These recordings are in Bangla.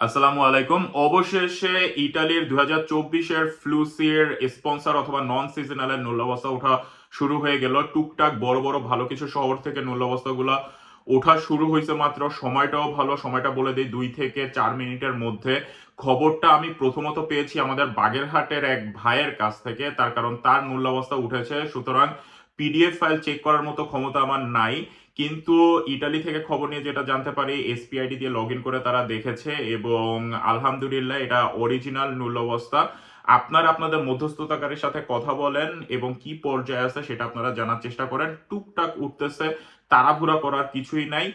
আসসালামু আলাইকুম। অবশেষে ইটালির দুই হাজার চব্বিশের ফ্লুসির স্পন্সর অথবা নন সিজনালের নূল্যাবস্থা ওঠা শুরু হয়ে গেল। টুকটাক বড় বড় ভালো কিছু শহর থেকে নূল্যাবস্থাগুলা ওঠা শুরু হয়েছে মাত্র। সময়টাও ভালো। সময়টা বলে দিই দুই থেকে চার মিনিটের মধ্যে। খবরটা আমি প্রথমত পেয়েছি আমাদের বাগেরহাটের এক ভাইয়ের কাছ থেকে। তার কারণ তার মূল্যাবস্থা উঠেছে। সুতরাং পিডিএফ ফাইল চেক করার মতো ক্ষমতা আমার নাই, কিন্তু ইটালি থেকে খবর নিয়ে যেটা জানতে পারি এসপিআইডি দিয়ে লগ করে তারা দেখেছে এবং আলহামদুলিল্লাহ এটা অরিজিনাল নূল অবস্থা। আপনার আপনাদের মধ্যস্থতাকারীর সাথে কথা বলেন এবং কি পর্যায়ে আছে সেটা আপনারা জানার চেষ্টা করেন। টুকটাক উঠতেছে, তাড়াহুড়া করার কিছুই নাই।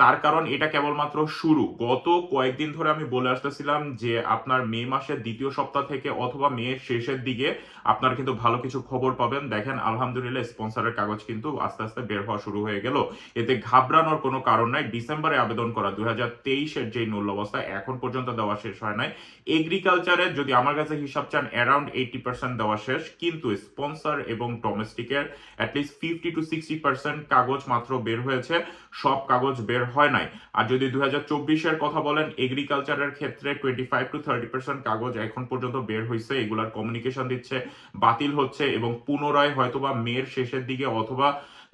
তার কারণ এটা কেবলমাত্র শুরু। গত কয়েকদিন ধরে আমি বলে আসতেছিলাম যে আপনার মে মাসের দ্বিতীয় সপ্তাহ থেকে অথবা মে শেষের দিকে আপনার কিন্তু ভালো কিছু খবর পাবেন। দেখেন, আলহামদুলিল্লাহ স্পন্সরের কাগজ কিন্তু আস্তে আস্তে বের হওয়া শুরু হয়ে গেল। এতে ঘাবড়ানোর কোনো কারণ নাই। ডিসেম্বরে আবেদন করা, দুই হাজার তেইশের যে মূল্য অবস্থা এখন পর্যন্ত দেওয়া শেষ হয় নাই। এগ্রিকালচারের যদি আমার কাছে হিসাব চান, অ্যারাউন্ড এইটি পার্সেন্ট দেওয়া শেষ। কিন্তু স্পন্সর এবং ডোমেস্টিকের at least fifty to sixty percent কাগজ মাত্র বের হয়েছে। সব কাগজ বের হয় নাই। আর যদি দু হাজার চব্বিশের কথা বলেন এগ্রিকালচারের ক্ষেত্রে twenty five to thirty percent কাগজ এখন পর্যন্ত বের হয়েছে এগুলার কমিউনিকেশন দিচ্ছে, বাতিল হচ্ছে এবং পুনরায় হয়তোবা মেয়ের শেষের দিকে অথবা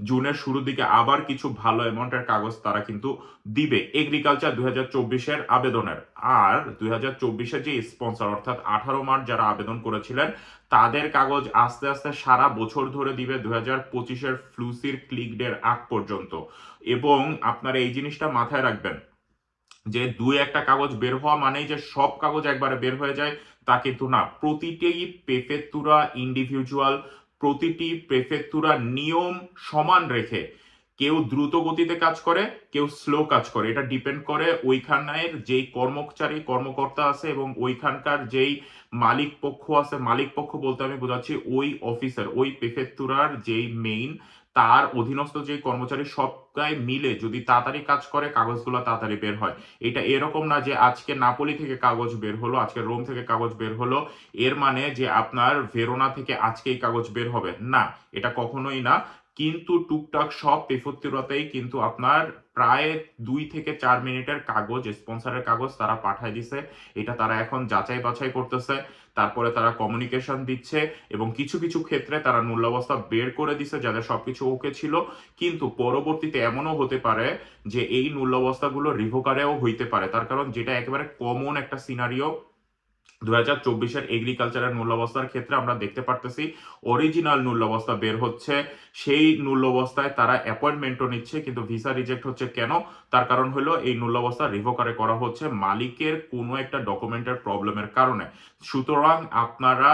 জুনের শুরুর দিকে আবার কিছু ভালো অ্যামাউন্টের কাগজ তারা কিন্তু দিবে এগ্রিকালচার দুই হাজার চব্বিশের আবেদনের। আর দুই হাজার যে স্পন্সর অর্থাৎ আঠারো মার্চ যারা আবেদন করেছিলেন, তাদের কাগজ আস্তে আস্তে সারা বছর ধরে দিবে দুই হাজার পঁচিশের ফ্লুসির ক্লিক ডের আগ পর্যন্ত। এবং আপনারা এই জিনিসটা মাথায় রাখবেন যে দুই একটা কাগজ বের হওয়া মানেই যে সব কাগজ একবারে বের হয়ে যায়, তা কিন্তু না। প্রতিটি প্রেফেক্তুরা ইন্ডিভিজুয়াল প্রতিটি প্রেফেক্তুরার নিয়ম সমান রেখে কেউ দ্রুত গতিতে কাজ করে, কেউ স্লো কাজ করে। এটা ডিপেন্ড করে ওইখানের যেই কর্মচারী, কর্মকর্তা আছে এবং ওইখানকার যেই মালিক পক্ষ আছে। মালিক পক্ষ বলতে আমি বোঝাচ্ছি ওই অফিসার ওই প্রেফেক্তুরার যেই মেইন তার অধীনস্থ যে কর্মচারী সবটাই মিলে যদি তাড়াতাড়ি কাজ করে, কাগজগুলো তাড়াতাড়ি বের হয়। এটা এরকম না যে আজকে নাপোলি থেকে কাগজ বের হলো, আজকে রোম থেকে কাগজ বের হলো। এর মানে যে আপনার ভেরোনা থেকে আজকেই কাগজ বের হবে। না, এটা কখনোই না। কিন্তু টুকটাক সব পেফত্তিরতেই কিন্তু আপনার প্রায় দুই থেকে চার মিনিটের কাগজ, স্পন্সরের কাগজ তারা পাঠায় দিছে। এটা তারা এখন যাচাই বাছাই করতেছে। তারপরে তারা কমিউনিকেশন দিচ্ছে এবং কিছু কিছু ক্ষেত্রে তারা মূল্যাবস্থা বের করে দিছে যাদের সবকিছু ওকে ছিল। কিন্তু পরবর্তীতে এমনও হতে পারে যে এই মূল্যাবস্থাগুলো রিভোকারেও হইতে পারে। তার কারণ যেটা একেবারে কমন একটা সিনারিও দু হাজার চব্বিশের এগ্রিকালচারের মূল্যবস্থার ক্ষেত্রে আমরা দেখতে পারতেছি অরিজিনাল মূল্যাবস্থা বের হচ্ছে। সেই মূল্যাবস্থায় তারা অ্যাপয়েন্টমেন্টও নিচ্ছে, কিন্তু ভিসা রিজেক্ট হচ্ছে কেন? তার কারণ হলো এই মূল্যাবস্থা রিভোকারে করা হচ্ছে মালিকের কোনো একটা ডকুমেন্টের প্রবলেমের কারণে। সুতরাং আপনারা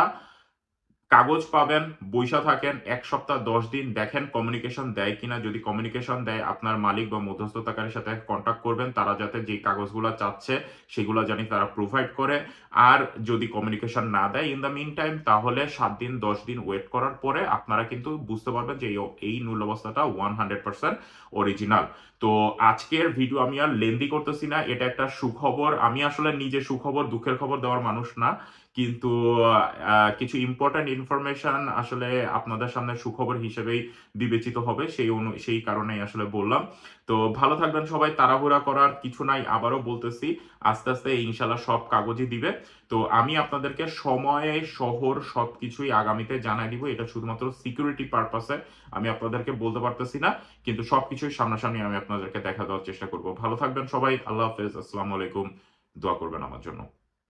কাগজ পাবেন বৈশা থাকেন, এক সপ্তাহ, দশ দিন দেখেন কমিউনিকেশন দেয় কিনা। যদি কমিউনিকেশন দেয়, আপনার মালিক বা মধ্যস্থতাকারীর সাথে কন্ট্যাক্ট করবেন, তারা যাতে যে কাগজগুলো চাচ্ছে, সেগুলো জানি তারা প্রোভাইড করে। আর যদি কমিউনিকেশন না দেয় ইন দ্য মিন টাইম তাহলে সাত দিন, দশ দিন ওয়েট করার পরে আপনারা কিন্তু বুঝতে পারবেন যে এই- অবস্থাটা ওয়ান হান্ড্রেড পার্সেন্ট অরিজিনাল তো আজকের ভিডিও আমি আর লেন্দি করতেছি না, এটা একটা সুখবর। আমি আসলে নিজে সুখবর, দুঃখের খবর দেওয়ার মানুষ না, কিন্তু কিছু ইম্পর্ট্যান্ট ইনফরমেশন আসলে আপনাদের সামনে সুখবর হিসেবেই বিবেচিত হবে, সেই অনু, সেই কারণেই আসলে বললাম। তো ভালো থাকবেন সবাই, তাড়াহুড়া করার কিছু নাই, আবারও বলতেছি, আস্তে আস্তে ইনশাল্লাহ সব কাগজই দিবে। তো আমি আপনাদেরকে সময়ে, শহর সব কিছুই আগামীতে জানাই দিব, এটা শুধুমাত্র সিকিউরিটি পারপাসে আমি আপনাদেরকে বলতে পারতেছি না, কিন্তু সবকিছুই সামনাসামনি আমি আপনাদেরকে দেখা দেওয়ার চেষ্টা করব। ভালো থাকবেন সবাই, আল্লাহ হাফেজ, আসসালামু আলাইকুম, দোয়া করবেন আমার জন্য।